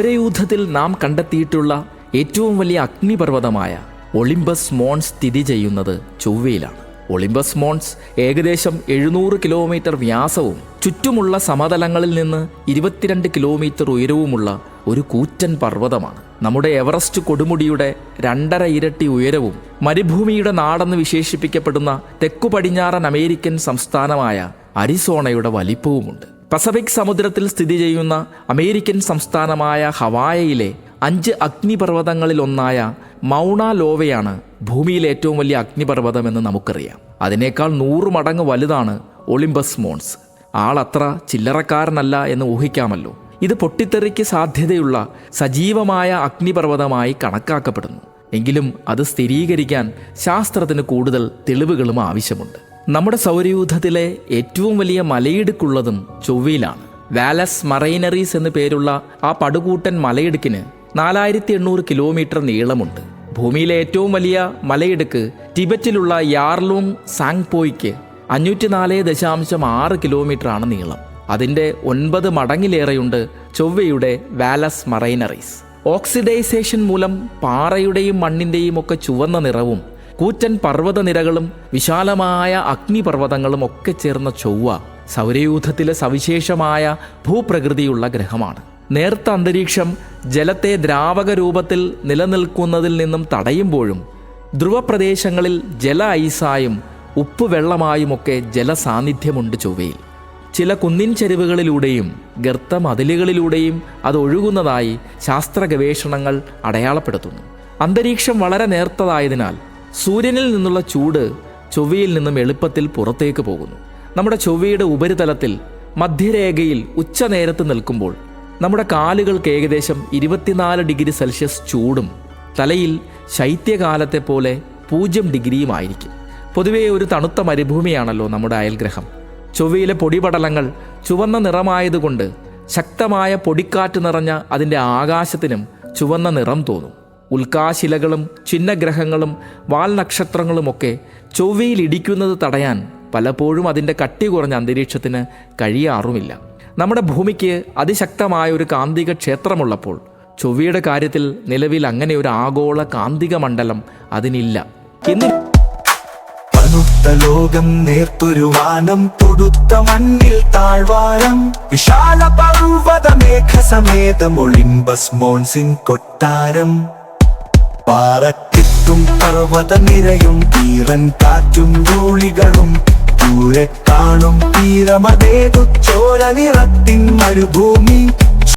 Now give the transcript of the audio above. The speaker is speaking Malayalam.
സൗരയൂഥത്തിൽ നാം കണ്ടെത്തിയിട്ടുള്ള ഏറ്റവും വലിയ അഗ്നിപർവതമായ ഒളിമ്പസ് മോൺസ് സ്ഥിതി ചെയ്യുന്നത് ചൊവ്വയിലാണ്. ഒളിമ്പസ് മോൺസ് ഏകദേശം എഴുന്നൂറ് കിലോമീറ്റർ വ്യാസവും ചുറ്റുമുള്ള സമതലങ്ങളിൽ നിന്ന് ഇരുപത്തിരണ്ട് കിലോമീറ്റർ ഉയരവുമുള്ള ഒരു കൂറ്റൻ പർവതമാണ്. നമ്മുടെ എവറസ്റ്റ് കൊടുമുടിയുടെ രണ്ടര ഇരട്ടി ഉയരവും മരുഭൂമിയുടെ നാടെന്ന് വിശേഷിപ്പിക്കപ്പെടുന്ന തെക്കു പടിഞ്ഞാറൻ അമേരിക്കൻ സംസ്ഥാനമായ അരിസോണയുടെ വലിപ്പവുമുണ്ട്. പസഫിക് സമുദ്രത്തിൽ സ്ഥിതി ചെയ്യുന്ന അമേരിക്കൻ സംസ്ഥാനമായ ഹവായയിലെ അഞ്ച് അഗ്നിപർവതങ്ങളിലൊന്നായ മൗണ ലോവയാണ് ഭൂമിയിലെ ഏറ്റവും വലിയ അഗ്നിപർവതമെന്ന് നമുക്കറിയാം. അതിനേക്കാൾ നൂറ് മടങ്ങ് വലുതാണ് ഒളിമ്പസ് മോൺസ്. ആളത്ര ചില്ലറക്കാരനല്ല എന്ന് ഊഹിക്കാമല്ലോ. ഇത് പൊട്ടിത്തെറിക്ക് സാധ്യതയുള്ള സജീവമായ അഗ്നിപർവതമായി കണക്കാക്കപ്പെടുന്നു. എങ്കിലും അത് സ്ഥിരീകരിക്കാൻ ശാസ്ത്രത്തിന് കൂടുതൽ തെളിവുകളും ആവശ്യമുണ്ട്. നമ്മുടെ സൗരയൂഥത്തിലെ ഏറ്റവും വലിയ മലയിടുക്കുള്ളതും ചൊവ്വയിലാണ്. വാലസ് മറൈനറീസ് എന്ന് പേരുള്ള ആ പടുകൂട്ടൻ മലയിടുക്കിന് നാലായിരത്തി എണ്ണൂറ് കിലോമീറ്റർ നീളമുണ്ട്. ഭൂമിയിലെ ഏറ്റവും വലിയ മലയിടുക്ക് ടിബറ്റിലുള്ള യാർലൂങ് സാങ്പോയ്ക്ക് അഞ്ഞൂറ്റി നാല് ദശാംശം ആറ് കിലോമീറ്ററാണ് നീളം. അതിന്റെ ഒൻപത് മടങ്ങിലേറെയുണ്ട് ചൊവ്വയുടെ വാലസ് മറൈനറീസ് ഓക്സിഡൈസേഷൻ മൂലം പാറയുടെയും മണ്ണിന്റെയും ഒക്കെ ചുവന്ന നിറവും കൂറ്റൻ പർവതനിരകളും വിശാലമായ അഗ്നിപർവതങ്ങളും ഒക്കെ ചേർന്ന ചൊവ്വ സൗരയൂഥത്തിലെ സവിശേഷമായ ഭൂപ്രകൃതിയുള്ള ഗ്രഹമാണ്. നേർത്ത അന്തരീക്ഷം ജലത്തെ ദ്രാവക രൂപത്തിൽ നിലനിൽക്കുന്നതിൽ നിന്നും തടയുമ്പോഴും ധ്രുവപ്രദേശങ്ങളിൽ ജല ഐസായും ഉപ്പുവെള്ളമായുമൊക്കെ ജലസാന്നിധ്യമുണ്ട് ചൊവ്വയിൽ. ചില കുന്നിൻ ചെരുവുകളിലൂടെയും ഗർത്ത മതിലുകളിലൂടെയും അത് ഒഴുകുന്നതായി ശാസ്ത്ര ഗവേഷണങ്ങൾ അടയാളപ്പെടുത്തുന്നു. അന്തരീക്ഷം വളരെ നേർത്തതായതിനാൽ സൂര്യനിൽ നിന്നുള്ള ചൂട് ചൊവ്വയിൽ നിന്നും എളുപ്പത്തിൽ പുറത്തേക്ക് പോകുന്നു. നമ്മുടെ ചൊവ്വയുടെ ഉപരിതലത്തിൽ മധ്യരേഖയിൽ ഉച്ചനേരത്ത് നിൽക്കുമ്പോൾ നമ്മുടെ കാലുകൾക്ക് ഏകദേശം ഇരുപത്തിനാല് ഡിഗ്രി സെൽഷ്യസ് ചൂടും തലയിൽ ശൈത്യകാലത്തെ പോലെ പൂജ്യം ഡിഗ്രിയുമായിരിക്കും പൊതുവേ ഒരു തണുത്ത മരുഭൂമിയാണല്ലോ നമ്മുടെ അയൽഗ്രഹം. ചൊവ്വയിലെ പൊടിപടലങ്ങൾ ചുവന്ന നിറമായതുകൊണ്ട് ശക്തമായ പൊടിക്കാറ്റ് നിറഞ്ഞ അതിന്റെ ആകാശത്തിനും ചുവന്ന നിറം തോന്നും. ഉൽക്കാശിലകളും ചിഹ്നഗ്രഹങ്ങളും വാൽനക്ഷത്രങ്ങളുമൊക്കെ ചൊവ്വയിൽ ഇടിക്കുന്നത് തടയാൻ പലപ്പോഴും അതിന്റെ കട്ടി കുറഞ്ഞ അന്തരീക്ഷത്തിന് കഴിയാറുമില്ല. നമ്മുടെ ഭൂമിക്ക് അതിശക്തമായ ഒരു കാന്തിക ക്ഷേത്രമുള്ളപ്പോൾ ചൊവ്വയുടെ കാര്യത്തിൽ നിലവിൽ അങ്ങനെ ഒരു ആഗോള കാന്തിക മണ്ഡലം അതിനില്ല. ലോകം തൊടുത്ത മണ്ണിൽ താഴ്വാരം. വിശാല പർവത മേഘസമേതം ഒളിമ്പസ് മോൺസിൻ കൊട്ടാരം. പാറക്കെട്ടും പർവത നിരയും തീരൻ കാറ്റും ധൂളികളും ദൂരെ കാണും തീരമതേതു ചോര നിറത്തിൻ മരുഭൂമി.